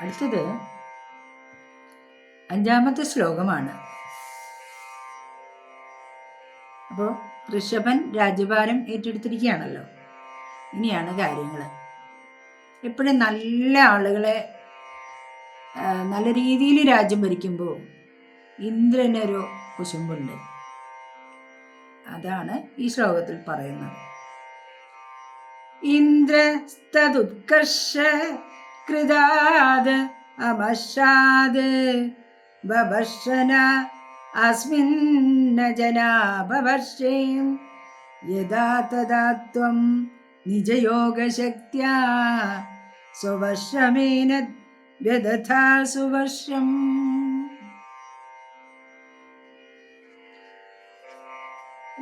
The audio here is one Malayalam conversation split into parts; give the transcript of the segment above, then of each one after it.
അടുത്തത് അഞ്ചാമത്തെ ശ്ലോകമാണ്. അപ്പോൾ ഋഷഭൻ രാജ്യഭാരം ഏറ്റെടുത്തിരിക്കുകയാണല്ലോ. ഇനിയാണ് കാര്യങ്ങൾ എപ്പോഴും നല്ല ആളുകളെ നല്ല രീതിയിൽ രാജ്യം ഭരിക്കുമ്പോൾ ഇന്ദ്രനൊരു കുശുമ്പുണ്ട്. അതാണ് ഈ ശ്ലോകത്തിൽ പറയുന്നത്. ഇന്ദ്രസ്തതുത്കർഷ കൃതാത് അമശാത് ബഭർഷന അസ്മിന്ന ജനാഭവർഷേം യഥാ തഥാ ത്വം നിജയോഗശക്തിയാ സ്വവർഷമേന വ്യദഥാ സുവർഷം.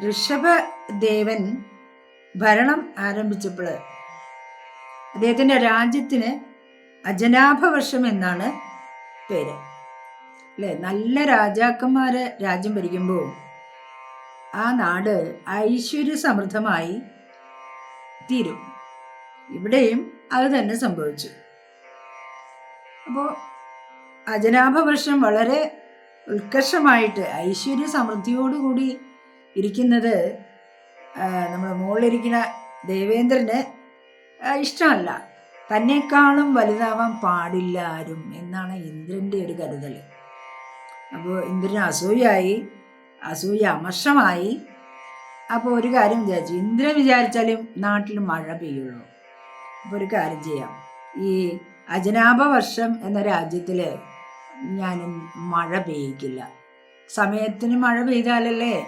ഋഷഭദേവൻ ഭരണം ആരംഭിച്ചപ്പോൾ അദ്ദേഹത്തിന്റെ രാജ്യത്തിന് അജനാഭവർഷം എന്നാണ് പേര്. അല്ലേ? നല്ല രാജാക്കന്മാര് രാജ്യം ഭരിക്കുമ്പോൾ ആ നാട് ഐശ്വര്യ സമൃദ്ധമായി തീരും. ഇവിടെയും അത് തന്നെ സംഭവിച്ചു. അപ്പോൾ അജനാഭവർഷം വളരെ ഉത്കർഷമായിട്ട് ഐശ്വര്യ സമൃദ്ധിയോടുകൂടി ഇരിക്കുന്നത് നമ്മുടെ മുകളിലിരിക്കുന്ന ദേവേന്ദ്രന് ഇഷ്ടമല്ല. തന്നെക്കാളും വലുതാവാൻ പാടില്ല ആരും എന്നാണ് ഇന്ദ്രന്റെ ഒരു കരുതൽ. അപ്പോൾ ഇന്ദ്രൻ അസൂയായി അസൂയ അമർഷമായി. അപ്പോൾ ഒരു കാര്യം വിചാരിച്ചു ഇന്ദ്രൻ വിചാരിച്ചാലും നാട്ടിൽ മഴ പെയ്യുള്ളൂ. അപ്പോൾ ഒരു കാര്യം ചെയ്യാം. ഈ അജനാഭ വർഷം എന്ന രാജ്യത്തിൽ ഞാൻ മഴ പെയ്യിക്കില്ല. സമയത്തിന് മഴ പെയ്താലല്ലേ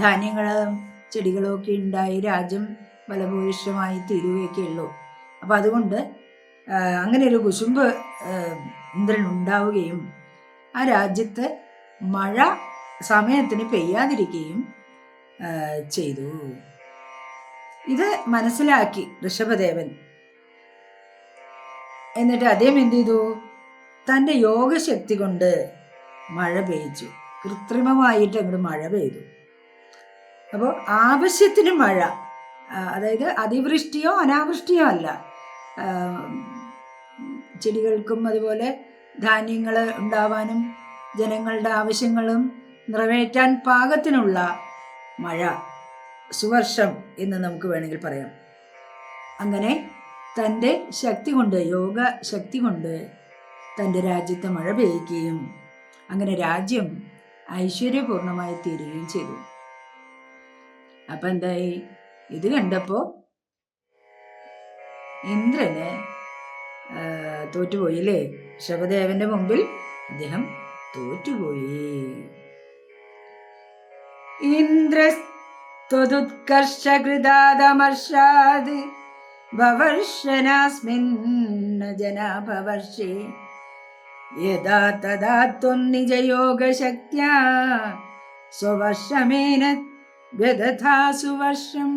ധാന്യങ്ങളും ചെടികളും ഒക്കെ ഉണ്ടായി രാജ്യം ഫലഭൂയിഷ്ടമായി തീരുകയൊക്കെ ഉള്ളൂ. അപ്പം അതുകൊണ്ട് അങ്ങനെ ഒരു കുശുമ്പ് ഇന്ദ്രൻ ഉണ്ടാവുകയും ആ രാജ്യത്ത് മഴ സമയത്തിന് പെയ്യാതിരിക്കുകയും ചെയ്തു. ഇത് മനസ്സിലാക്കി ഋഷഭദേവൻ. എന്നിട്ട് അദ്ദേഹം എന്ത് ചെയ്തു? തന്റെ യോഗശക്തി കൊണ്ട് മഴ പെയ്ച്ചു കൃത്രിമമായിട്ട് അങ്ങോട്ട് മഴ പെയ്തു. അപ്പോൾ ആവശ്യത്തിന് മഴ അതായത് അതിവൃഷ്ടിയോ അനാവൃഷ്ടിയോ അല്ല. ചെടികൾക്കും അതുപോലെ ധാന്യങ്ങൾ ഉണ്ടാവാനും ജനങ്ങളുടെ ആവശ്യങ്ങളും നിറവേറ്റാൻ പാകത്തിനുള്ള മഴ സുവർഷം എന്ന് നമുക്ക് വേണമെങ്കിൽ പറയാം. അങ്ങനെ തന്റെ ശക്തി കൊണ്ട് യോഗ ശക്തി കൊണ്ട് തന്റെ രാജ്യത്തെ മഴ പെയ്യുകയും അങ്ങനെ രാജ്യം ഐശ്വര്യപൂർണമായി തീരുകയും ചെയ്തു. അപ്പം എന്തായി? ഇത് കണ്ടപ്പോൾ ഇന്ദ്രന് തോറ്റുപോയില്ലേ? ശവദേവന്റെ മുമ്പിൽ അദ്ദേഹം തോറ്റുപോയി. ഇന്ദ്രസ്ത്വതുത്കർഷകൃതാദമർഷാത് ഭവർഷനാസ്മിന്ന ജനാഭവർഷേ. യഥാ തഥാ ത്വം നിജയോഗശക്ത്യാ സ്വവർഷമേന വ്യദഥാ സുവർഷം